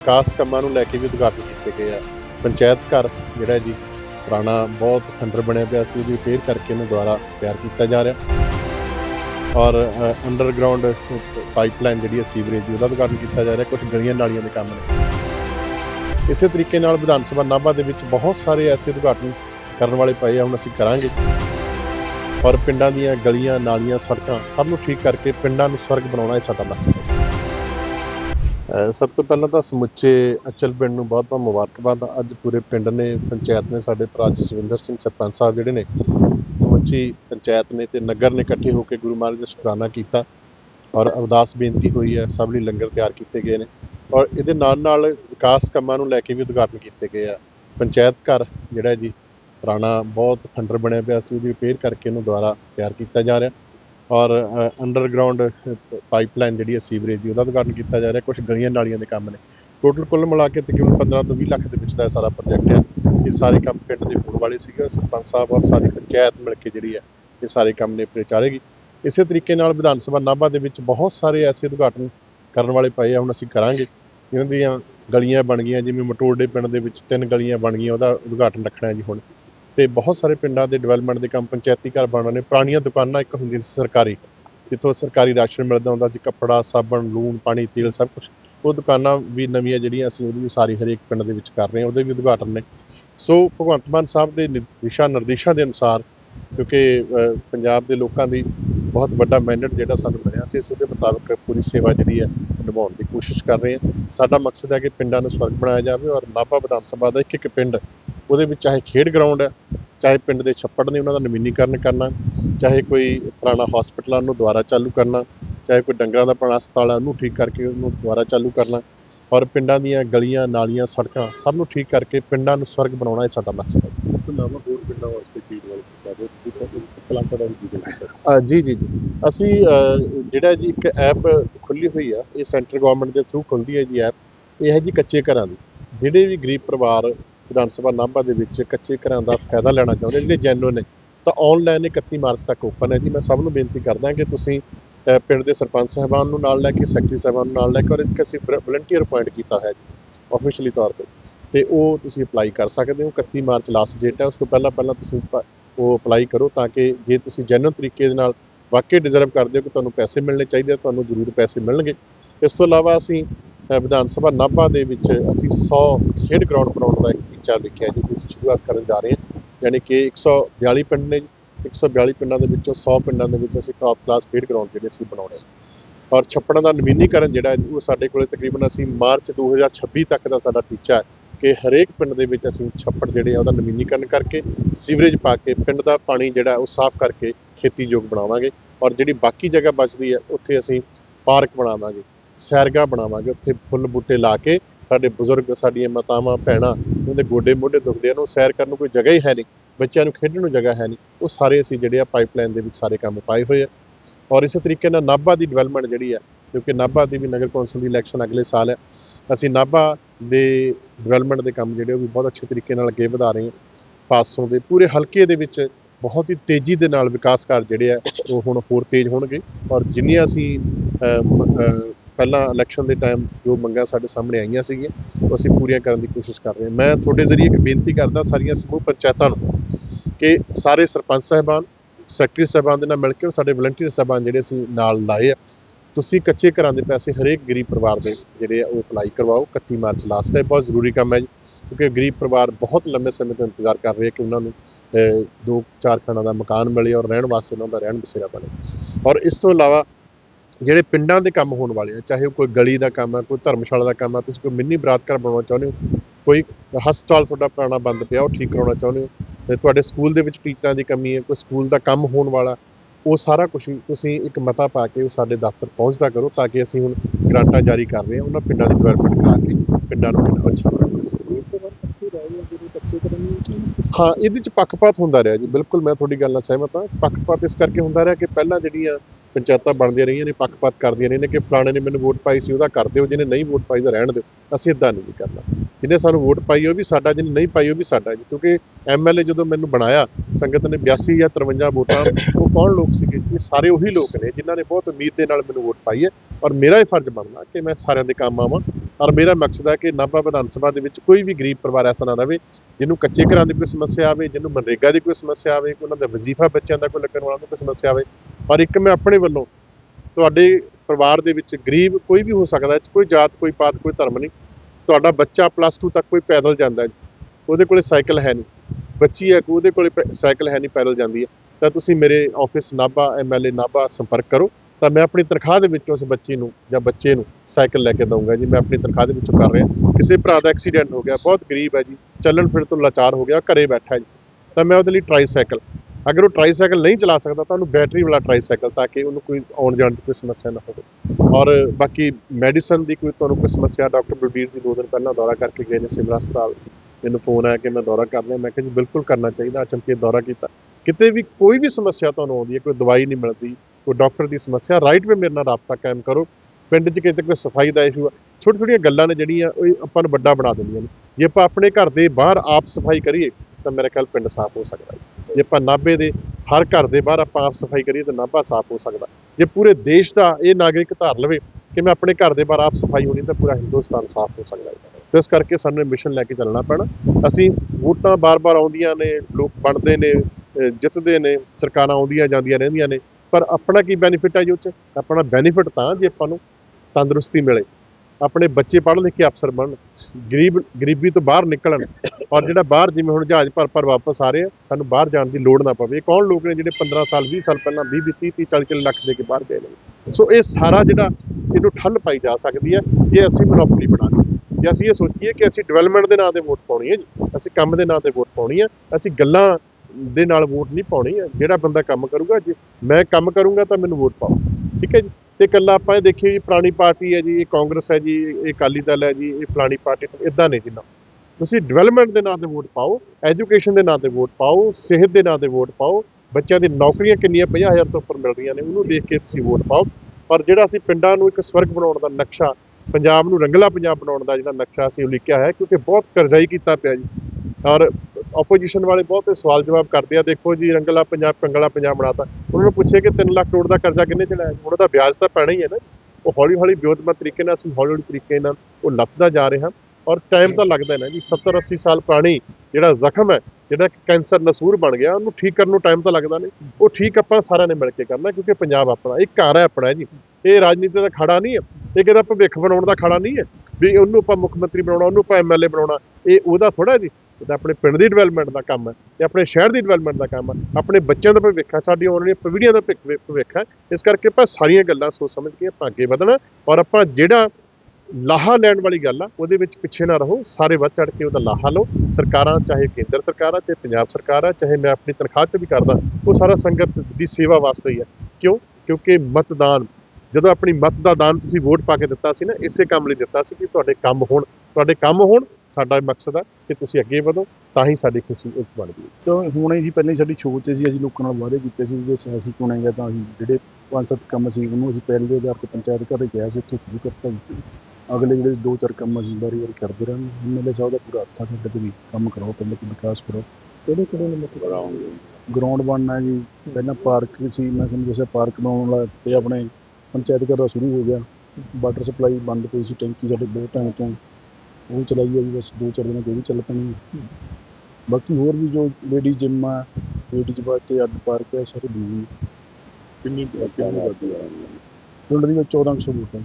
ਵਿਕਾਸ ਕੰਮਾਂ ਨੂੰ ਲੈ ਕੇ ਵੀ ਉਦਘਾਟਨ ਕੀਤੇ ਗਏ ਆ। ਪੰਚਾਇਤ ਘਰ ਜਿਹੜਾ ਜੀ, ਪੁਰਾਣਾ ਬਹੁਤ ਖੰਡਰ ਬਣਿਆ ਪਿਆ ਸੀ, ਉਹਦੀ ਰਿਪੇਅਰ ਕਰਕੇ ਉਹਨੂੰ ਦੁਬਾਰਾ ਤਿਆਰ ਕੀਤਾ ਜਾ ਰਿਹਾ। ਔਰ ਅੰਡਰਗਰਾਉਂਡ ਪਾਈਪਲਾਈਨ ਜਿਹੜੀ ਹੈ ਸੀਵਰੇਜ ਦੀ, ਉਹਦਾ ਉਦਘਾਟਨ ਕੀਤਾ ਜਾ ਰਿਹਾ ਕੁਝ ਗਲੀਆਂ ਨਾਲੀਆਂ ਦੇ ਕੰਮ ਨੇ। ਇਸੇ ਤਰੀਕੇ ਨਾਲ ਵਿਧਾਨ ਸਭਾ ਨਾਭਾ ਦੇ ਵਿੱਚ ਬਹੁਤ ਸਾਰੇ ਐਸੇ ਉਦਘਾਟਨ ਕਰਨ ਵਾਲੇ ਪਏ ਆ, ਹੁਣ ਅਸੀਂ ਕਰਾਂਗੇ। ਔਰ ਪਿੰਡਾਂ ਦੀਆਂ ਗਲੀਆਂ, ਨਾਲੀਆਂ, ਸੜਕਾਂ ਸਭ ਨੂੰ ਠੀਕ ਕਰਕੇ ਪਿੰਡਾਂ ਨੂੰ ਸਵਰਗ ਬਣਾਉਣਾ ਇਹ ਸਾਡਾ ਮਕਸਦ ਹੈ। ਸਭ ਤੋਂ ਪਹਿਲਾਂ ਤਾਂ ਸਮੁੱਚੇ ਅਚਲ ਪਿੰਡ ਨੂੰ ਬਹੁਤ ਬਹੁਤ ਮੁਬਾਰਕਬਾਦ। ਅੱਜ ਪੂਰੇ ਪਿੰਡ ਨੇ, ਪੰਚਾਇਤ ਨੇ, ਸਾਡੇ ਭਰਾ ਜਸਵਿੰਦਰ ਸਿੰਘ ਸਰਪੰਚ ਸਾਹਿਬ ਜਿਹੜੇ ਨੇ, ਸਮੁੱਚੀ ਪੰਚਾਇਤ ਨੇ ਤੇ ਨਗਰ ਨੇ ਇਕੱਠੇ ਹੋ ਕੇ ਗੁਰੂ ਮਹਾਰਾਜ ਦਾ ਸ਼ੁਕਰਾਨਾ ਕੀਤਾ ਔਰ ਅਰਦਾਸ ਬੇਨਤੀ ਹੋਈ ਹੈ, ਸਭ ਲਈ ਲੰਗਰ ਤਿਆਰ ਕੀਤੇ ਗਏ ਨੇ ਔਰ ਇਹਦੇ ਨਾਲ ਨਾਲ ਵਿਕਾਸ ਕੰਮਾਂ ਨੂੰ ਲੈ ਕੇ ਵੀ ਉਦਘਾਟਨ ਕੀਤੇ ਗਏ ਆ। ਪੰਚਾਇਤ ਘਰ ਜਿਹੜਾ ਜੀ, ਪੁਰਾਣਾ ਬਹੁਤ ਖੰਡਰ ਬਣਿਆ ਪਿਆ ਸੀ, ਉਹਦੀ ਰਿਪੇਅਰ ਕਰਕੇ ਇਹਨੂੰ ਦੁਬਾਰਾ ਤਿਆਰ ਕੀਤਾ ਜਾ ਰਿਹਾ। ਔਰ ਅੰਡਰਗਰਾਉਂਡ ਪਾਈਪਲਾਈਨ ਜਿਹੜੀ ਹੈ ਸੀਵਰੇਜ ਦੀ, ਉਹਦਾ ਉਦਘਾਟਨ ਕੀਤਾ ਜਾ ਰਿਹਾ ਕੁਝ ਗਲੀਆਂ ਨਾਲੀਆਂ ਦੇ ਕੰਮ ਨੇ। ਟੋਟਲ ਕੁੱਲ ਮਿਲਾ ਕੇ ਤਕਰੀਬਨ 15 ਤੋਂ 20 ਲੱਖ ਦੇ ਵਿੱਚ ਦਾ ਇਹ ਸਾਰਾ ਪ੍ਰੋਜੈਕਟ ਹੈ। ਇਹ ਸਾਰੇ ਕੰਮ ਪਿੰਡ ਦੇ ਹੋਣ ਵਾਲੇ ਸੀਗੇ ਔਰ ਸਰਪੰਚ ਸਾਹਿਬ ਔਰ ਸਾਰੀ ਪੰਚਾਇਤ ਮਿਲ ਕੇ ਜਿਹੜੀ ਹੈ, ਇਹ ਸਾਰੇ ਕੰਮ ਨੇ ਚਾਰੇਗੀ ਇਸੇ ਤਰੀਕੇ ਨਾਲ ਵਿਧਾਨ ਸਭਾ ਨਾਭਾ ਦੇ ਵਿੱਚ ਬਹੁਤ ਸਾਰੇ ਐਸੇ ਉਦਘਾਟਨ ਕਰਨ ਵਾਲੇ ਪਏ ਆ, ਹੁਣ ਅਸੀਂ ਕਰਾਂਗੇ। ਇਹਨਾਂ ਦੀਆਂ ਗਲੀਆਂ ਬਣ ਗਈਆਂ, ਜਿਵੇਂ ਮਟੋੜੇ ਪਿੰਡ ਦੇ ਵਿੱਚ ਤਿੰਨ ਗਲੀਆਂ ਬਣ ਗਈਆਂ, ਉਹਦਾ ਉਦਘਾਟਨ ਰੱਖਣਾ ਜੀ ਹੁਣ। ਤੇ ਬਹੁਤ ਸਾਰੇ ਪਿੰਡਾਂ ਦੇ ਡਿਵੈਲਪਮੈਂਟ ਦੇ ਕੰਮ ਪੰਚਾਇਤੀ ਘਰ ਬਣਾਉਣੇ ਨੇ। ਪੁਰਾਣੀਆਂ ਦੁਕਾਨਾਂ ਇੱਕ ਹੁੰਦੀਆਂ ਸੀ ਸਰਕਾਰੀ, ਜਿੱਥੋਂ ਸਰਕਾਰੀ ਰਾਸ਼ਨ ਮਿਲਦਾ ਹੁੰਦਾ ਸੀ, ਕੱਪੜਾ, ਸਾਬਣ, ਲੂਣ, ਪਾਣੀ, ਤੇਲ, ਸਭ ਕੁਝ ਉਹ ਦੁਕਾਨਾਂ ਵੀ ਨਵੀਆਂ ਜਿਹੜੀਆਂ ਅਸੀਂ ਉਹਦੀ ਵੀ ਸਾਰੀ ਹਰੇਕ ਪਿੰਡ ਦੇ ਵਿੱਚ ਕਰ ਰਹੇ ਹਾਂ, ਉਹਦੇ ਵੀ ਉਦਘਾਟਨ ਨੇ। ਸੋ ਭਗਵੰਤ ਮਾਨ ਸਾਹਿਬ ਦੇ ਦਿਸ਼ਾ ਨਿਰਦੇਸ਼ਾਂ ਦੇ ਅਨੁਸਾਰ, ਕਿਉਂਕਿ ਪੰਜਾਬ ਦੇ ਲੋਕਾਂ ਦੀ ਬਹੁਤ ਵੱਡਾ ਮੈਂਡੇਟ ਜਿਹੜਾ ਸਾਨੂੰ ਮਿਲਿਆ ਸੀ, ਅਸੀਂ ਉਹਦੇ ਮੁਤਾਬਕ ਪੂਰੀ ਸੇਵਾ ਜਿਹੜੀ ਹੈ ਨਿਭਾਉਣ ਦੀ ਕੋਸ਼ਿਸ਼ ਕਰ ਰਹੇ ਹਾਂ। ਸਾਡਾ ਮਕਸਦ ਹੈ ਕਿ ਪਿੰਡਾਂ ਨੂੰ ਸਵਰਗ ਬਣਾਇਆ ਜਾਵੇ ਔਰ ਨਾਭਾ ਵਿਧਾਨ ਸਭਾ ਦਾ ਇੱਕ ਇੱਕ ਪਿੰਡ, ਉਹਦੇ ਵਿੱਚ ਚਾਹੇ ਖੇਡ ਗਰਾਊਂਡ ਹੈ ਚਾਹੇ ਪਿੰਡ ਦੇ ਛੱਪੜ ਨੇ ਉਹਨਾਂ ਦਾ ਨਵੀਨੀਕਰਨ ਕਰਨਾ ਚਾਹੇ ਕੋਈ ਪੁਰਾਣਾ ਹਸਪੀਟਲਾਂ ਨੂੰ ਦੁਬਾਰਾ ਚਾਲੂ ਕਰਨਾ ਚਾਹੇ ਕੋਈ ਡੰਗਰਾਂ ਦਾ ਪੁਰਾਣਾ ਹਸਪਤਾਲ ਉਹਨੂੰ ਠੀਕ ਕਰਕੇ ਉਹਨੂੰ ਦੁਬਾਰਾ ਚਾਲੂ ਕਰਨਾ ਔਰ ਪਿੰਡਾਂ ਦੀਆਂ ਗਲੀਆਂ ਨਾਲੀਆਂ ਸੜਕਾਂ ਸਭ ਨੂੰ ਠੀਕ ਕਰਕੇ ਪਿੰਡਾਂ ਨੂੰ ਸਵਰਗ ਬਣਾਉਣਾ ਇਹ ਸਾਡਾ ਮਕਸਦ ਹੈ। ਇਸ ਤੋਂ ਇਲਾਵਾ ਹੋਰ ਪਿੰਡਾਂ ਵਾਸਤੇ ਕੀ ਡਿਵੈਲਪ ਜੀ ਜੀ ਜੀ। ਅਸੀਂ ਜਿਹੜਾ ਜੀ ਇੱਕ ਐਪ ਖੁੱਲੀ ਹੋਈ ਆ ਇਹ ਸੈਂਟਰ ਗਵਰਨਮੈਂਟ ਦੇ ਥਰੂ ਖੁੱਲਦੀ ਹੈ ਜੀ ਐਪ ਇਹ ਹੈ ਜੀ ਕੱਚੇ ਘਰਾਂ ਦੀ। ਜਿਹੜੇ ਵੀ ਗਰੀਬ ਪਰਿਵਾਰ ਵਿਧਾਨ ਸਭਾ ਨਾਭਾ ਦੇ ਵਿੱਚ ਕੱਚੇ ਘਰਾਂ ਦਾ ਫਾਇਦਾ ਲੈਣਾ ਚਾਹੁੰਦੇ ਜਿਹੜੇ ਜੈਨੂਨ ਨੇ। ਤਾਂ ਆਨਲਾਈਨ 31 ਮਾਰਚ ਤੱਕ ਓਪਨ ਹੈ ਜੀ। ਮੈਂ ਸਭ ਨੂੰ ਬੇਨਤੀ ਕਰਦਾ ਕਿ ਤੁਸੀਂ ਪਿੰਡ ਦੇ ਸਰਪੰਚ ਸਾਹਿਬਾਨ ਨੂੰ ਨਾਲ ਲੈ ਕੇ ਸੈਕਟਰੀ ਸਾਹਿਬਾਨ ਨੂੰ ਨਾਲ ਲੈ ਕੇ ਔਰ ਇੱਕ ਅਸੀਂ ਵਲੰਟੀਅਰ ਅਪਾਇੰਟ ਕੀਤਾ ਹੈ ਜੀ ਆਫੀਸ਼ੀਅਲੀ ਤੌਰ ਤੇ। ਤੇ ਉਹ ਤੁਸੀਂ ਅਪਲਾਈ ਕਰ ਸਕਦੇ ਹੋ। 31 ਮਾਰਚ ਲਾਸਟ ਡੇਟ ਹੈ। ਉਸ ਤੋਂ ਪਹਿਲਾਂ ਪਹਿਲਾਂ ਤੁਸੀਂ ਉਹ ਅਪਲਾਈ ਕਰੋ ਤਾਂ ਕਿ ਜੇ ਤੁਸੀਂ ਜੈਨੂਨ ਤਰੀਕੇ ਦੇ ਨਾਲ ਵਾਕਈ ਡਿਜ਼ਰਵ ਕਰਦੇ ਹੋ ਕਿ ਤੁਹਾਨੂੰ ਪੈਸੇ ਮਿਲਣੇ ਚਾਹੀਦੇ ਆ, ਤੁਹਾਨੂੰ ਜ਼ਰੂਰ ਪੈਸੇ ਮਿਲਣਗੇ। ਇਸ ਤੋਂ ਇਲਾਵਾ ਅਸੀਂ ਵਿਧਾਨ ਸਭਾ ਨਾਭਾ ਦੇ ਵਿੱਚ ਅਸੀਂ 100 ਖੇਡ ਗਰਾਊਂਡ ਬਣਾਉਣ ਦਾ ਇੱਕ ਟੀਚਾ ਲਿਖਿਆ ਜਿਹਦੀ ਅਸੀਂ ਸ਼ੁਰੂਆਤ ਕਰਨ ਜਾ ਰਹੇ ਹਾਂ। ਯਾਨੀ ਕਿ 142 ਪਿੰਡ ਨੇ 142 ਪਿੰਡਾਂ ਦੇ ਵਿੱਚੋਂ 100 ਪਿੰਡਾਂ ਦੇ ਵਿੱਚ ਅਸੀਂ ਟਾਪ ਕਲਾਸ ਖੇਡ ਗਰਾਊਂਡ ਜਿਹੜੇ ਅਸੀਂ ਬਣਾਉਣੇ ਔਰ ਛੱਪੜਾਂ ਦਾ ਨਵੀਨੀਕਰਨ ਜਿਹੜਾ ਹੈ, ਉਹ ਸਾਡੇ ਕੋਲੇ ਤਕਰੀਬਨ ਅਸੀਂ ਮਾਰਚ 2026 ਤੱਕ ਦਾ ਸਾਡਾ ਟੀਚਾ ਹੈ ਕਿ ਹਰੇਕ ਪਿੰਡ ਦੇ ਵਿੱਚ ਅਸੀਂ ਛੱਪੜ ਜਿਹੜੇ ਆ, ਉਹਦਾ ਨਵੀਨੀਕਰਨ ਕਰਕੇ ਸੀਵਰੇਜ ਪਾ ਕੇ ਪਿੰਡ ਦਾ ਪਾਣੀ ਜਿਹੜਾ, ਉਹ ਸਾਫ਼ ਕਰਕੇ ਖੇਤੀਯੋਗ ਬਣਾਵਾਂਗੇ। ਔਰ ਜਿਹੜੀ ਬਾਕੀ ਜਗ੍ਹਾ ਬਚਦੀ ਹੈ, ਉੱਥੇ ਅਸੀਂ ਪਾਰਕ ਬਣਾਵਾਂਗੇ ਸੈਰਗਾ ਬਣਾਵਾਂਗੇ, ਉੱਥੇ ਫੁੱਲ ਬੂਟੇ ਲਾ ਕੇ ਸਾਡੇ ਬਜ਼ੁਰਗ, ਸਾਡੀਆਂ ਮਾਤਾਵਾਂ, ਭੈਣਾਂ ਉਹਨਾਂ ਦੇ ਗੋਡੇ ਮੋਢੇ ਦੁਖਦੇ ਆ ਉਹ ਸੈਰ ਕਰਨ ਨੂੰ ਕੋਈ ਜਗ੍ਹਾ ਹੀ ਹੈ ਨਹੀਂ। ਬੱਚਿਆਂ ਨੂੰ ਖੇਡਣ ਨੂੰ ਜਗ੍ਹਾ ਹੈ ਨਹੀਂ। ਉਹ ਸਾਰੇ ਅਸੀਂ ਜਿਹੜੇ ਆ ਪਾਈਪਲਾਈਨ ਦੇ ਵਿੱਚ ਸਾਰੇ ਕੰਮ ਪਾਏ ਹੋਏ ਆ। ਔਰ ਇਸੇ ਤਰੀਕੇ ਨਾਲ ਨਾਭਾ ਦੀ ਡਿਵੈਲਪਮੈਂਟ ਜਿਹੜੀ ਆ, ਕਿਉਂਕਿ ਨਾਭਾ ਦੀ ਵੀ ਨਗਰ ਕੌਂਸਲ ਦੀ ਇਲੈਕਸ਼ਨ ਅਗਲੇ ਸਾਲ ਹੈ ਅਸੀਂ ਨਾਭਾ ਦੇ ਡਿਵੈਲਪਮੈਂਟ ਦੇ ਕੰਮ ਜਿਹੜੇ ਉਹ ਵੀ ਬਹੁਤ ਅੱਛੇ ਤਰੀਕੇ ਨਾਲ ਅੱਗੇ ਵਧਾ ਰਹੇ ਹਾਂ ਪਾਸੋਂ ਦੇ ਪੂਰੇ ਹਲਕੇ ਦੇ ਵਿੱਚ ਬਹੁਤ ਹੀ ਤੇਜ਼ੀ ਦੇ ਨਾਲ ਵਿਕਾਸ ਕਾਰਜ ਜਿਹੜੇ ਆ, ਉਹ ਹੁਣ ਹੋਰ ਤੇਜ਼ ਹੋਣਗੇ। ਔਰ ਜਿੰਨੀਆਂ ਅਸੀਂ ਪਹਿਲਾਂ ਇਲੈਕਸ਼ਨ ਦੇ ਟਾਈਮ ਜੋ ਮੰਗਾਂ ਸਾਡੇ ਸਾਹਮਣੇ ਆਈਆਂ ਸੀਗੀਆਂ, ਉਹ ਅਸੀਂ ਪੂਰੀਆਂ ਕਰਨ ਦੀ ਕੋਸ਼ਿਸ਼ ਕਰ ਰਹੇ ਹਾਂ। ਮੈਂ ਤੁਹਾਡੇ ਜ਼ਰੀਏ ਇੱਕ ਬੇਨਤੀ ਕਰਦਾ ਸਾਰੀਆਂ ਸਮੂਹ ਪੰਚਾਇਤਾਂ ਨੂੰ ਕਿ ਸਾਰੇ ਸਰਪੰਚ ਸਾਹਿਬਾਨ ਸੈਕਟਰੀ ਸਾਹਿਬਾਨ ਦੇ ਨਾਲ ਮਿਲ ਕੇ ਸਾਡੇ ਵਲੰਟੀਅਰ ਸਾਹਿਬਾਨ ਜਿਹੜੇ ਅਸੀਂ ਨਾਲ ਲਾਏ ਆ, ਤੁਸੀਂ ਕੱਚੇ ਘਰਾਂ ਦੇ ਪੈਸੇ ਹਰੇਕ ਗਰੀਬ ਪਰਿਵਾਰ ਦੇ ਜਿਹੜੇ ਆ, ਉਹ ਅਪਲਾਈ ਕਰਵਾਓ। 31 ਮਾਰਚ ਲਾਸਟ ਹੈ ਬਹੁਤ ਜ਼ਰੂਰੀ ਕੰਮ ਹੈ ਜੀ, ਕਿਉਂਕਿ ਗਰੀਬ ਪਰਿਵਾਰ ਬਹੁਤ ਲੰਬੇ ਸਮੇਂ ਤੋਂ ਇੰਤਜ਼ਾਰ ਕਰ ਰਹੇ ਕਿ ਉਹਨਾਂ ਨੂੰ ਦੋ ਚਾਰ ਖਾਣਾ ਦਾ ਮਕਾਨ ਮਿਲੇ ਔਰ ਰਹਿਣ ਵਾਸਤੇ ਉਹਨਾਂ ਦਾ ਰਹਿਣ ਬਸੇਰਾ ਬਣੇ। ਔਰ ਇਸ ਤੋਂ ਇਲਾਵਾ ਜਿਹੜੇ ਪਿੰਡਾਂ ਦੇ ਕੰਮ ਹੋਣ ਵਾਲੇ ਆ ਚਾਹੇ ਉਹ ਕੋਈ ਗਲੀ ਦਾ ਕੰਮ ਹੈ ਕੋਈ ਧਰਮਸ਼ਾਲਾ ਦਾ ਕੰਮ ਹੈ ਤੁਸੀਂ ਕੋਈ ਮਿੰਨੀ ਬਰਾਤ ਘਰ ਬਣਾਉਣਾ ਚਾਹੁੰਦੇ ਹੋ ਕੋਈ ਹਸਪਤਾਲ ਤੁਹਾਡਾ ਪੁਰਾਣਾ ਬੰਦ ਪਿਆ ਉਹ ਠੀਕ ਕਰਾਉਣਾ ਚਾਹੁੰਦੇ ਹੋ ਤੇ ਤੁਹਾਡੇ ਸਕੂਲ ਦੇ ਵਿੱਚ ਟੀਚਰਾਂ ਦੀ ਕਮੀ ਹੈ ਕੋਈ ਸਕੂਲ ਦਾ ਕੰਮ ਹੋਣ ਵਾਲਾ ਉਹ ਸਾਰਾ ਕੁਝ ਤੁਸੀਂ ਇੱਕ ਮਤਾ ਪਾ ਕੇ ਉਹ ਸਾਡੇ ਦਫ਼ਤਰ ਪਹੁੰਚਦਾ ਕਰੋ ਤਾਂ ਕਿ ਅਸੀਂ ਹੁਣ ਗ੍ਰਾਂਟਾਂ ਜਾਰੀ ਕਰ ਰਹੇ ਹਾਂ ਉਹਨਾਂ ਪਿੰਡਾਂ ਦੀ ਡਿਵੈਲਪਮੈਂਟ ਕਰਾ ਕੇ ਪਿੰਡਾਂ ਨੂੰ ਕਿੰਨਾ ਅੱਛਾ ਬਣਾ ਸਕੀਏ ਹਾਂ ਇਹਦੇ ਚ ਪੱਖਪਾਤ ਹੁੰਦਾ ਰਿਹਾ ਜੀ ਬਿਲਕੁਲ ਮੈਂ ਤੁਹਾਡੀ ਗੱਲ ਨਾਲ ਸਹਿਮਤ ਹਾਂ ਪੱਖਪਾਤ ਇਸ ਕਰਕੇ ਹੁੰਦਾ ਰਿਹਾ ਕਿ ਪਹਿਲਾਂ ਜਿਹੜੀਆਂ ਪੰਚਾਇਤਾਂ ਬਣਦੀਆਂ ਰਹੀਆਂ ਨੇ, ਪੱਖਪਾਤ ਕਰਦੀਆਂ ਰਹੀਆਂ ਨੇ ਕਿ ਫਲਾਣੇ ਨੇ ਮੈਨੂੰ ਵੋਟ ਪਾਈ ਸੀ, ਉਹਦਾ ਕਰ ਦਿਓ, ਜਿਹਨੇ ਨਹੀਂ ਵੋਟ ਪਾਈ ਤਾਂ ਰਹਿਣ ਦਿਓ। ਅਸੀਂ ਇਦਾਂ ਨਹੀਂ ਕਰਨਾ। ਜਿਹਨੇ ਸਾਨੂੰ ਵੋਟ ਪਾਈ ਉਹ ਵੀ ਸਾਡਾ, ਜਿਹਨੇ ਨਹੀਂ ਪਾਈ ਉਹ ਵੀ ਸਾਡਾ ਜੀ। ਕਿਉਂਕਿ ਐਮਐਲਏ ਜਦੋਂ ਮੈਨੂੰ ਬਣਾਇਆ, ਸੰਗਤ ਨੇ 82 ਜਾਂ 53 ਵੋਟਾਂ, ਉਹ ਕੌਣ ਲੋਕ ਸੀਗੇ? ਇਹ ਸਾਰੇ ਉਹੀ ਲੋਕ ਨੇ ਜਿਨ੍ਹਾਂ ਨੇ ਬਹੁਤ ਉਮੀਦ ਦੇ ਨਾਲ ਮੈਨੂੰ ਵੋਟ ਪਾਈ ਹੈ। ਔਰ ਮੇਰਾ ਇਹ ਫਰਜ਼ ਬਣਦਾ ਕਿ ਮੈਂ ਸਾਰਿਆਂ ਦੇ ਕੰਮ ਆਵਾਂ। ਔਰ ਮੇਰਾ ਮਕਸਦ ਹੈ ਕਿ ਨਾਭਾ ਵਿਧਾਨ ਸਭਾ ਦੇ ਵਿੱਚ ਕੋਈ ਵੀ ਗਰੀਬ ਪਰਿਵਾਰ ਐਸਾ ਨਾ ਰਹੇ, ਜਿਹਨੂੰ ਕੱਚੇ ਘਰਾਂ ਦੀ ਕੋਈ ਸਮੱਸਿਆ ਆਵੇ, ਜਿਹਨੂੰ ਮਨਰੇਗਾ ਦੀ ਕੋਈ ਸਮੱਸਿਆ ਆਵੇ ਕੋਈ ਉਹਨਾਂ ਦਾ ਵਜ਼ੀਫਾ ਬੱਚਿਆਂ ਦਾ ਕੋਈ ਲੱਗਣ ਵਾਲਾ ਉਹਨੂੰ ਕੋਈ ਸਮੱਸਿਆ ਆਵੇ। ਪਰ ਇੱਕ ਮੈਂ ਆਪਣੇ ਵੱਲੋਂ ਤੁਹਾਡੇ ਪਰਿਵਾਰ ਦੇ ਵਿੱਚ ਗਰੀਬ ਕੋਈ ਵੀ ਹੋ ਸਕਦਾ ਇਹ ਕੋਈ ਜਾਤ, ਕੋਈ ਪਾਤ, ਕੋਈ ਧਰਮ ਨਹੀਂ। ਤੁਹਾਡਾ ਬੱਚਾ ਪਲੱਸ 2 ਤੱਕ ਕੋਈ ਪੈਦਲ ਜਾਂਦਾ ਹੈ ਉਹਦੇ ਕੋਲੇ ਸਾਈਕਲ ਹੈ ਨਹੀਂ। ਬੱਚੀ ਹੈ, ਉਹਦੇ ਕੋਲੇ ਪੈ- ਸਾਈਕਲ ਹੈ ਨਹੀਂ, ਪੈਦਲ ਜਾਂਦੀ ਹੈ। ਤਾਂ ਤੁਸੀਂ ਮੇਰੇ ਆਫਿਸ ਨਾਭਾ ਐਮਐਲਏ ਨਾਭਾ ਸੰਪਰਕ ਕਰੋ। ਤਾਂ ਮੈਂ ਆਪਣੀ ਤਨਖਾਹ ਦੇ ਵਿੱਚੋਂ ਉਸ ਬੱਚੀ ਨੂੰ ਜਾਂ ਬੱਚੇ ਨੂੰ ਸਾਈਕਲ ਲੈ ਕੇ ਦਊਂਗਾ ਜੀ। ਮੈਂ ਆਪਣੀ ਤਨਖਾਹ ਦੇ ਵਿੱਚੋਂ ਕਰ ਰਿਹਾ। ਕਿਸੇ ਭਰਾ ਦਾ ਐਕਸੀਡੈਂਟ ਹੋ ਗਿਆ, ਬਹੁਤ ਗਰੀਬ ਹੈ ਜੀ। ਚੱਲਣ ਫਿਰ ਤੋਂ ਲਾਚਾਰ ਹੋ ਗਿਆ, ਘਰੇ ਬੈਠਾ ਜੀ। ਤਾਂ ਮੈਂ ਉਹਦੇ ਲਈ ਟ੍ਰਾਈਸਾਈਕਲ ਅਗਰ ਉਹ ਟ੍ਰਾਈਸਾਈਕਲ ਨਹੀਂ ਚਲਾ ਸਕਦਾ ਤਾਂ ਉਹਨੂੰ ਬੈਟਰੀ ਵਾਲਾ ਟ੍ਰਾਈਸਾਈਕਲ ਤਾਂ ਕਿ ਉਹਨੂੰ ਕੋਈ ਆਉਣ ਜਾਣ ਦੀ ਕੋਈ ਸਮੱਸਿਆ ਨਾ ਹੋਵੇ। ਔਰ ਬਾਕੀ ਮੈਡੀਸਨ ਦੀ ਕੋਈ ਤੁਹਾਨੂੰ ਕੋਈ ਸਮੱਸਿਆ ਡਾਕਟਰ ਬਲਬੀਰ ਜੀ ਦੋ ਦਿਨ ਪਹਿਲਾਂ ਦੌਰਾ ਕਰਕੇ ਗਏ ਨੇ ਸਿਵਲ ਹਸਪਤਾਲ। ਮੈਨੂੰ ਫੋਨ ਆਇਆ ਕਿ ਮੈਂ ਦੌਰਾ ਕਰ ਰਿਹਾ। ਮੈਂ ਕਿਹਾ ਜੀ ਬਿਲਕੁਲ ਕਰਨਾ ਚਾਹੀਦਾ। ਅਚਨਚੇਤ ਦੌਰਾ ਕੀਤਾ। ਕਿਤੇ ਵੀ ਕੋਈ ਵੀ ਸਮੱਸਿਆ ਤੁਹਾਨੂੰ ਆਉਂਦੀ ਹੈ, ਕੋਈ ਦਵਾਈ ਨਹੀਂ ਮਿਲਦੀ, ਕੋਈ ਡਾਕਟਰ ਦੀ ਸਮੱਸਿਆ ਰਾਈਟ ਵੇ ਮੇਰੇ ਨਾਲ ਰਾਬਤਾ ਕਾਇਮ ਕਰੋ। ਪਿੰਡ 'ਚ ਕਿਤੇ ਕੋਈ ਸਫ਼ਾਈ ਦਾ ਇਸ਼ੂ ਆ ਛੋਟੀਆਂ ਛੋਟੀਆਂ ਗੱਲਾਂ ਨੇ ਜਿਹੜੀਆਂ ਉਹ ਆਪਾਂ ਨੂੰ ਵੱਡਾ ਬਣਾ ਦਿੰਦੀਆਂ ਨੇ। ਜੇ ਆਪਾਂ ਆਪਣੇ ਘਰ ਦੇ ਬਾਹਰ ਆਪ ਸਫ਼ਾਈ ਕਰੀਏ ਤਾਂ ਮੇਰੇ ਖਿਆਲ ਪਿੰਡ ਸਾਫ਼ ਹੋ ਸਕਦਾ ਹੈ ਜੇ ਆਪਾਂ ਨਾਭੇ ਦੇ, ਹਰ ਘਰ ਦੇ ਬਾਹਰ ਆਪਾਂ ਆਪ ਸਫ਼ਾਈ ਕਰੀਏ ਤਾਂ ਨਾਭਾ ਸਾਫ਼ ਹੋ ਸਕਦਾ। ਜੇ ਪੂਰੇ ਦੇਸ਼ ਦਾ ਇਹ ਨਾਗਰਿਕ ਧਾਰ ਲਵੇ ਕਿ ਮੈਂ ਆਪਣੇ ਘਰ ਦੇ ਬਾਹਰ ਆਪ ਸਫ਼ਾਈ ਹੋਣੀ ਤਾਂ ਪੂਰਾ ਹਿੰਦੁਸਤਾਨ ਸਾਫ਼ ਹੋ ਸਕਦਾ ਹੈ ਇਸ ਕਰਕੇ ਸਾਨੂੰ ਇਹ ਮਿਸ਼ਨ ਲੈ ਕੇ ਚੱਲਣਾ ਪੈਣਾ। ਅਸੀਂ ਵੋਟਾਂ ਬਾਰ-ਬਾਰ ਆਉਂਦੀਆਂ ਨੇ, ਲੋਕ ਬਣਦੇ ਨੇ ਜਿੱਤਦੇ ਨੇ, ਸਰਕਾਰਾਂ ਆਉਂਦੀਆਂ ਜਾਂਦੀਆਂ ਰਹਿੰਦੀਆਂ ਨੇ। ਪਰ ਆਪਣਾ ਕੀ ਬੈਨੀਫਿਟ ਹੈ ਜੀ ਉਹ 'ਚ? ਆਪਣਾ ਬੈਨੀਫਿਟ ਤਾਂ ਜੇ ਆਪਾਂ ਨੂੰ ਤੰਦਰੁਸਤੀ ਮਿਲੇ। ਆਪਣੇ ਬੱਚੇ ਪੜ੍ਹ ਲਿਖ ਕੇ ਅਫਸਰ ਬਣਨ, ਗਰੀਬ, ਗਰੀਬੀ ਤੋਂ ਬਾਹਰ ਨਿਕਲਣ ਔਰ ਜਿਹੜਾ ਬਾਹਰ ਜਿਵੇਂ ਹੁਣ ਜਹਾਜ਼ ਭਰ ਭਰ ਵਾਪਸ ਆ ਰਹੇ ਆ, ਸਾਨੂੰ ਬਾਹਰ ਜਾਣ ਦੀ ਲੋੜ ਨਾ ਪਵੇ। ਕੌਣ ਲੋਕ ਨੇ ਜਿਹੜੇ 15 ਸਾਲ 20 ਸਾਲ ਪਹਿਲਾਂ 20 30 30 40 40 ਲੱਖ ਦੇ ਕੇ ਬਾਹਰ ਗਏ ਨੇ? ਸੋ ਇਹ ਸਾਰਾ ਜਿਹੜਾ ਇਹਨੂੰ ਠੱਲ ਪਾਈ ਜਾ ਸਕਦੀ ਹੈ, ਜੇ ਅਸੀਂ ਮੋਨੋਪੋਲੀ ਬਣਾ ਲਈਏ ਜੇ ਅਸੀਂ ਇਹ ਸੋਚੀਏ ਕਿ ਅਸੀਂ ਡਿਵੈਲਪਮੈਂਟ ਦੇ ਨਾਂ ਤੇ ਵੋਟ ਪਾਉਣੀ ਹੈ ਜੀ, ਅਸੀਂ ਕੰਮ ਦੇ ਨਾਂ ਤੇ ਵੋਟ ਪਾਉਣੀ ਹੈ, ਅਸੀਂ ਗੱਲਾਂ ਦੇ ਨਾਲ ਵੋਟ ਨਹੀਂ ਪਾਉਣੀ ਹੈ, ਜਿਹੜਾ ਬੰਦਾ ਕੰਮ ਕਰੂਗਾ, ਜੇ ਮੈਂ ਕੰਮ ਕਰੂੰਗਾ ਤਾਂ ਮੈਨੂੰ ਵੋਟ ਪਾਓ। ਠੀਕ ਹੈ ਜੀ? ਤੇ ਇਕੱਲਾ ਆਪਾਂ ਇਹ ਦੇਖੀਏ ਜੀ, ਪੁਰਾਣੀ ਪਾਰਟੀ ਹੈ ਜੀ, ਇਹ ਕਾਂਗਰਸ ਹੈ ਜੀ, ਇਹ ਅਕਾਲੀ ਦਲ ਹੈ ਜੀ, ਇਹ ਫਲਾਣੀ ਪਾਰਟੀ ਇਦਾਂ ਨਹੀਂ ਜਿੰਨਾ। ਤੁਸੀਂ ਡਿਵੈਲਪਮੈਂਟ ਦੇ ਨਾਂ ਤੇ ਵੋਟ ਪਾਓ ਐਜੂਕੇਸ਼ਨ ਦੇ ਨਾਂ ਤੇ ਵੋਟ ਪਾਓ, ਸਿਹਤ ਦੇ ਨਾਂ ਤੇ ਵੋਟ ਪਾਓ, ਬੱਚਿਆਂ ਦੀ ਨੌਕਰੀਆਂ ਕਿੰਨੀਆਂ 50000 ਤੋਂ ਉੱਪਰ ਮਿਲ ਰਹੀਆਂ ਨੇ, ਉਹਨੂੰ ਦੇਖ ਕੇ ਤੁਸੀਂ ਵੋਟ ਪਾਓ। ਪਰ ਜਿਹੜਾ ਅਸੀਂ ਪਿੰਡਾਂ ਨੂੰ ਇੱਕ ਸਵਰਗ ਬਣਾਉਣ ਦਾ ਨਕਸ਼ਾ, ਪੰਜਾਬ ਨੂੰ ਰੰਗਲਾ ਪੰਜਾਬ ਬਣਾਉਣ ਦਾ ਜਿਹੜਾ ਨਕਸ਼ਾ ਅਸੀਂ ਉਲੀਕਿਆ ਹੈ ਕਿਉਂਕਿ ਬਹੁਤ ਕਰਜ਼ਾਈ ਕੀਤਾ ਪਿਆ ਜੀ। ਔਰ ਆਪੋਜੀਸ਼ਨ ਵਾਲੇ ਬਹੁਤ ਸਵਾਲ ਜਵਾਬ ਕਰਦੇ ਆ, ਦੇਖੋ ਜੀ ਰੰਗਲਾ ਪੰਜਾਬ, ਕੰਗਲਾ ਪੰਜਾਬ ਬਣਾਤਾ। ਉਹਨਾਂ ਨੂੰ ਪੁੱਛੇ ਕਿ 3 ਲੱਖ ਕਰੋੜ ਦਾ ਕਰਜ਼ਾ ਕਿੰਨੇ ਚੜਾਇਆ ਉਹਨਾਂ ਦਾ ਵਿਆਜ ਤਾਂ ਪੈਣਾ ਹੀ ਹੈ ਨਾ ਉਹ ਹੌਲੀ ਹੌਲੀ ਵਿਉਂਤਮਤ ਤਰੀਕੇ ਨਾਲ, ਅਸੀਂ ਹੌਲੀ ਹੌਲੀ ਤਰੀਕੇ ਨਾਲ ਉਹ ਲੱਭਦਾ ਜਾ ਰਹੇ। ਹਾਂ ਔਰ ਟਾਈਮ ਤਾਂ ਲੱਗਦਾ ਨਾ ਜੀ 70 80 ਸਾਲ ਪੁਰਾਣੀ ਜਿਹੜਾ ਜ਼ਖਮ ਹੈ, ਜਿਹੜਾ ਕੈਂਸਰ ਨਸੂਰ ਬਣ ਗਿਆ, ਉਹਨੂੰ ਠੀਕ ਕਰਨ ਨੂੰ ਟਾਈਮ ਤਾਂ ਲੱਗਦਾ ਨਹੀਂ। ਉਹ ਠੀਕ ਆਪਾਂ ਸਾਰਿਆਂ ਨੇ ਮਿਲ ਕੇ ਕਰਨਾ, ਕਿਉਂਕਿ ਪੰਜਾਬ ਆਪਣਾ, ਇਹ ਘਰ ਹੈ ਆਪਣਾ ਜੀ। ਇਹ ਰਾਜਨੀਤੀ ਦਾ ਖੜਾ ਨਹੀਂ ਹੈ। ਇਹ ਕਿਹਦਾ ਭਵਿੱਖ ਬਣਾਉਣ ਦਾ ਖੜਾ ਨਹੀਂ ਹੈ। ਵੀ ਉਹਨੂੰ ਆਪਾਂ ਮੁੱਖ ਮੰਤਰੀ ਬਣਾਉਣਾ, ਉਹਨੂੰ ਆਪਾਂ ਐਮਐਲਏ ਬਣਾਉਣਾ, ਇਹ ਉਹਦਾ ਥੋੜਾ ਜੀ। ਇਹ ਤਾਂ ਆਪਣੇ ਪਿੰਡ ਦੀ ਡਿਵੈਲਪਮੈਂਟ ਦਾ ਕੰਮ ਹੈ ਤੇ ਆਪਣੇ ਸ਼ਹਿਰ ਦੀ ਡਿਵੈਲਪਮੈਂਟ ਦਾ ਕੰਮ ਹੈ। ਆਪਣੇ ਬੱਚਿਆਂ ਦਾ ਭਵਿੱਖ ਹੈ ਸਾਡੀ ਆਉਣ ਵਾਲੀਆਂ ਪੀੜ੍ਹੀਆਂ ਦਾ ਭਵਿੱਖ ਭਵਿੱਖ ਹੈ। ਇਸ ਕਰਕੇ ਆਪਾਂ ਸਾਰੀਆਂ ਗੱਲਾਂ ਸੋਚ ਸਮਝ ਕੇ ਆਪਾਂ ਅੱਗੇ ਵਧਣਾ ਔਰ ਆਪਾਂ ਜਿਹੜਾ ਲਾਹਾ ਲੈਣ ਵਾਲੀ ਗੱਲ ਆ, ਉਹਦੇ ਵਿੱਚ ਪਿੱਛੇ ਨਾ ਰਹੋ, ਸਾਰੇ ਵੱਧ ਚੜ ਕੇ ਉਹਦਾ ਲਾਹਾ ਲਓ। ਸਰਕਾਰਾਂ, ਚਾਹੇ ਕੇਂਦਰ ਸਰਕਾਰ ਆ ਤੇ ਪੰਜਾਬ ਸਰਕਾਰ ਆ, ਚਾਹੇ ਮੈਂ ਆਪਣੀ ਤਨਖਾਹ ਤੇ ਵੀ ਕਰਦਾ, ਉਹ ਸਾਰਾ ਸੰਗਤ ਦੀ ਸੇਵਾ ਵਾਸਤੇ ਹੀ ਹੈ ਕਿਉਂ? ਕਿਉਂਕਿ ਮਤਦਾਨ, ਜਦੋਂ ਆਪਣੀ ਮਤ ਦਾ ਦਾਨ ਤੁਸੀਂ ਵੋਟ ਪਾ ਕੇ ਦਿੱਤਾ ਸੀ ਨਾ, ਇਸੇ ਕੰਮ ਲਈ ਦਿੱਤਾ ਸੀ ਕਿ ਤੁਹਾਡੇ ਕੰਮ ਹੋਣ। ਤੁਹਾਡੇ ਕੰਮ ਹੋਣ ਸਾਡਾ ਮਕਸਦ ਹੈ ਕਿ ਤੁਸੀਂ ਅੱਗੇ ਵਧੋ ਤਾਂ ਹੀ ਸਾਡੀ ਖੁਸ਼ੀ ਇੱਕ ਬਣਦੀ ਹੈ। ਤਾਂ ਹੁਣੇ ਜੀ ਪਹਿਲਾਂ ਹੀ ਸਾਡੀ ਸੋਚ ਹੈ ਜੀ ਅਸੀਂ ਲੋਕਾਂ ਨਾਲ ਵਾਅਦੇ ਕੀਤੇ ਸੀ ਜੇ ਅਸੀਂ ਚੁਣੇ ਗਏ ਤਾਂ ਅਸੀਂ ਜਿਹੜੇ ਪੰਜ ਸੱਤ ਕੰਮ ਸੀ ਉਹਨੂੰ ਅਸੀਂ ਪਹਿਲੇ ਦੇ ਆਧਾਰ ਤੇ ਪੰਚਾਇਤ ਘਰ ਗਿਆ ਸੀ ਉੱਥੇ ਸ਼ੁਰੂ ਕਰਤਾ ਜੀ। ਅਗਲੇ ਜਿਹੜੇ ਦੋ ਚਾਰ ਕੰਮ ਅਸੀਂ ਵਾਰੀ ਵਾਰੀ ਕਰਦੇ ਰਹਾਂਗੇ ਐਮਐਲਏ ਸਾਹਿਬ ਦਾ ਪੂਰਾ ਹੱਥ ਸਾਡੇ ਤੇ ਵੀ ਕੰਮ ਕਰਾਓ ਪਿੰਡ ਦਾ ਵਿਕਾਸ ਕਰੋ। ਕਿਹੜੇ ਕਿਹੜੇ ਨੇ ਮਤਲਬ ਕਰਾਉਂਗੇ ਗਰਾਊਂਡ ਬਣਨਾ ਜੀ। ਪਹਿਲਾਂ ਪਾਰਕ ਸੀ ਮੈਂ ਤੁਹਾਨੂੰ ਦੱਸਿਆ ਪਾਰਕ ਬਣਾਉਣ ਵਾਲਾ ਤੇ ਆਪਣੇ ਪੰਚਾਇਤ ਘਰ ਦਾ ਸ਼ੁਰੂ ਹੋ ਗਿਆ। ਵਾਟਰ ਸਪਲਾਈ ਬੰਦ ਪਈ ਸੀ ਟੈਂਕੀ ਸਾਡੇ ਬਹੁਤ ਟਾਈਮ ਤੋਂ। ਉਹ ਚਲਾਈ ਹੈ ਜੀ ਬਸ ਦੋ ਚਾਰ ਦਿਨਾਂ ਤੋਂ ਉਹ ਵੀ ਚੱਲ ਪੈਣੀ ਹੈ। ਬਾਕੀ ਹੋਰ ਵੀ ਜੋ ਲੇਡੀ ਜਿਮ ਆ ਲੇਡੀਜ਼ ਵਾਸਤੇ ਅੱਡ ਪਾਰਕ ਹੈ ਸਾਰੇ ਦੂਰ ਕਿੰਨੀ ਕਿੰਨੀ ਲੱਗਦੀ ਆ? ਪਿੰਡ ਦੀ ਵਿੱਚ 1400 ਵੋਟ ਹੈ